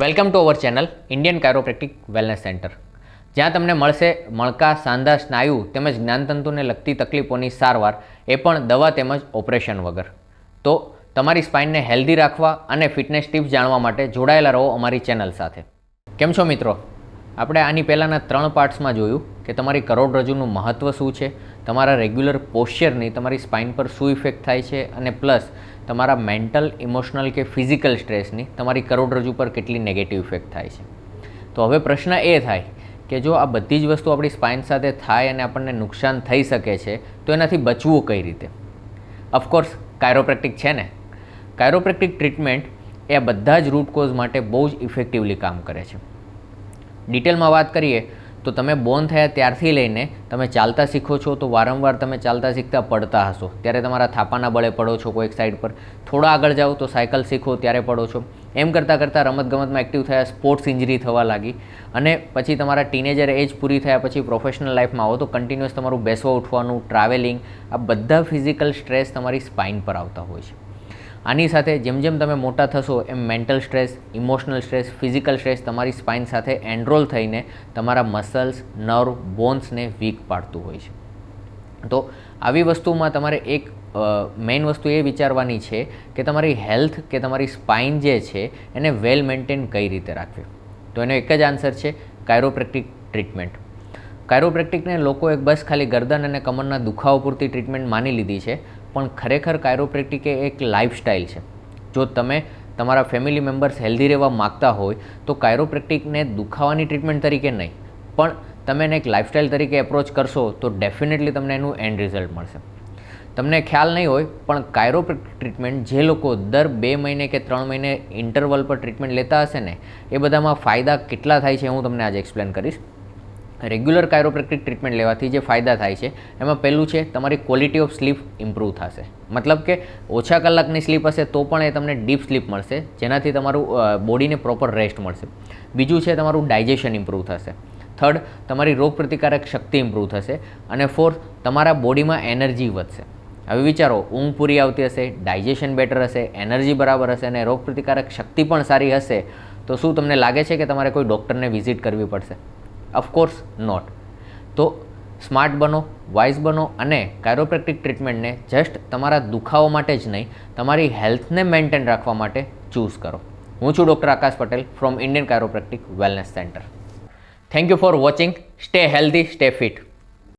Welcome to our channel Indian chiropractic wellness centre જ્યાં તમને મળશે મણકા, સાંધા, સ્નાયુ તેમજ જ્ઞાનતંતુને લગતી તકલીફોની સારવાર, એ પણ દવા તેમજ ઓપરેશન વગર. તો તમારી સ્પાઇનને હેલ્ધી રાખવા અને ફિટનેસ ટિપ્સ જાણવા માટે જોડાયેલા રહો અમારી ચેનલ સાથે. કેમ છો મિત્રો? આપણે આની પહેલાંના ત્રણ પાર્ટ્સમાં જોયું કે તમારી કરોડરજ્જુનું મહત્ત્વ શું છે તમારા રેગ્યુલર પોશ્ચરની તમારી સ્પાઇન પર શું ઇફેક્ટ થાય છે અને પ્લસ તમારા મેન્ટલ, ઇમોશનલ કે ફિઝિકલ સ્ટ્રેસની તમારી કરોડરજ્જુ પર કેટલી નેગેટિવ ઇફેક્ટ થાય છે. તો હવે પ્રશ્ન એ થાય કે જો આ બધી જ વસ્તુ આપણી સ્પાઇન સાથે થાય અને આપણને નુકસાન થઈ શકે છે, તો એનાથી બચવું કઈ રીતે? ઓફકોર્સ કાયરોપ્રેક્ટિક છે ને? કાયરોપ્રેક્ટિક ટ્રીટમેન્ટ એ બધા જ રૂટ કોઝ માટે બહુ જ ઇફેક્ટિવલી કામ કરે છે. ડિટેલમાં વાત કરીએ તો તમે બોર્ન થયા ત્યારથી લઈને તમે ચાલતા શીખો છો, તો વારંવાર તમે ચાલતા શીખતા પડતા હશો. ત્યારે તમારા થાપાના બળે પડો છો કોઈક સાઈડ પર. થોડા આગળ જાઓ તો સાયકલ શીખો, ત્યારે પડો છો. એમ કરતાં કરતાં રમતગમતમાં એક્ટિવ થયા સ્પોર્ટ્સ ઇન્જરી થવા લાગી. અને પછી તમારા ટીનેજર એજ પૂરી થયા પછી પ્રોફેશનલ લાઈફમાં આવો, તો કન્ટિન્યુઅસ તમારું બેસવા, ઉઠવાનું ટ્રાવેલિંગ આ બધા ફિઝિકલ સ્ટ્રેસ તમારી સ્પાઇન પર આવતા હોય છે. આની સાથે જેમ જેમ તમે મોટા થશો, એમ mental stress emotional stress physical stress તમારી સ્પાઇન સાથે એનરોલ થઈને તમારા મસલ્સ નર્વ બોન્સને વીક પાડતું હોય છે. તો આવી વસ્તુમાં તમારે એક મેઇન વસ્તુ એ વિચારવાની છે કે તમારી હેલ્થ કે તમારી સ્પાઇન જે છે એને વેલ મેન્ટેન કઈ રીતે રાખવી. તો એનો એક જ આન્સર છે કાયરોપ્રેક્ટિક ટ્રીટમેન્ટ કાયરોપ્રેક્ટિકને લોકો એક બસ ખાલી ગરદન અને કમરના દુખાવો પૂરતી ટ્રીટમેન્ટ માની લીધી છે. પણ ખરેખર કાયરોપ્રેક્ટિક એ એક લાઇફસ્ટાઇલ છે. જો તમે તમારા ફેમિલી મેમ્બર્સ હેલ્ધી રહેવા માગતા હોય, તો કાયરોપ્રેક્ટિકને દુખાવાની ટ્રીટમેન્ટ તરીકે નહીં. પણ તમે એને એક લાઇફસ્ટાઇલ તરીકે એપ્રોચ કરશો, તો ડેફિનેટલી તમને એનું એન્ડ રિઝલ્ટ મળશે. તમને ખ્યાલ નહીં હોય, પણ કાયરોપ્રેક્ટિક ટ્રીટમેન્ટ જે લોકો દર બે મહિને કે ત્રણ મહિને ઇન્ટરવલ પર ટ્રીટમેન્ટ લેતા હશે ને, એ બધામાં ફાયદા કેટલા થાય છે હું તમને આજે એક્સપ્લેન કરીશ. રેગ્યુલર કાયરોપ્રેક્ટિક ટ્રીટમેન્ટ લેવાથી જે ફાયદા થાય છે, એમાં પહેલું છે તમારી ક્વોલિટી ઓફ સ્લીપ ઇમ્પ્રૂવ થશે. મતલબ કે ઓછા કલાકની સ્લીપ હશે તો પણ એ તમને ડીપ સ્લીપ મળશે, જેનાથી તમારું બોડીને પ્રોપર રેસ્ટ મળશે. બીજું છે તમારું ડાયજેશન ઇમ્પ્રૂવ થશે. થર્ડ તમારી રોગપ્રતિકારક શક્તિ ઇમ્પ્રૂવ થશે. અને ફોર્થ તમારા બોડીમાં એનર્જી વધશે. હવે વિચારો, ઊંઘ પૂરી આવતી હશે ડાયજેશન બેટર હશે એનર્જી બરાબર હશે અને રોગપ્રતિકારક શક્તિ પણ સારી હશે, તો શું તમને લાગે છે કે તમારે કોઈ ડૉક્ટરને વિઝિટ કરવી પડશે? ઓફકોર્સ નોટ તો સ્માર્ટ બનો વાઇઝ બનો અને કાયરોપ્રેક્ટિક ટ્રીટમેન્ટને જસ્ટ તમારા દુખાવો માટે જ નહીં, તમારી હેલ્થને મેન્ટેન રાખવા માટે ચૂઝ કરો. હું છું doctor Akash Patel from Indian chiropractic wellness centre thank you for watching stay healthy stay fit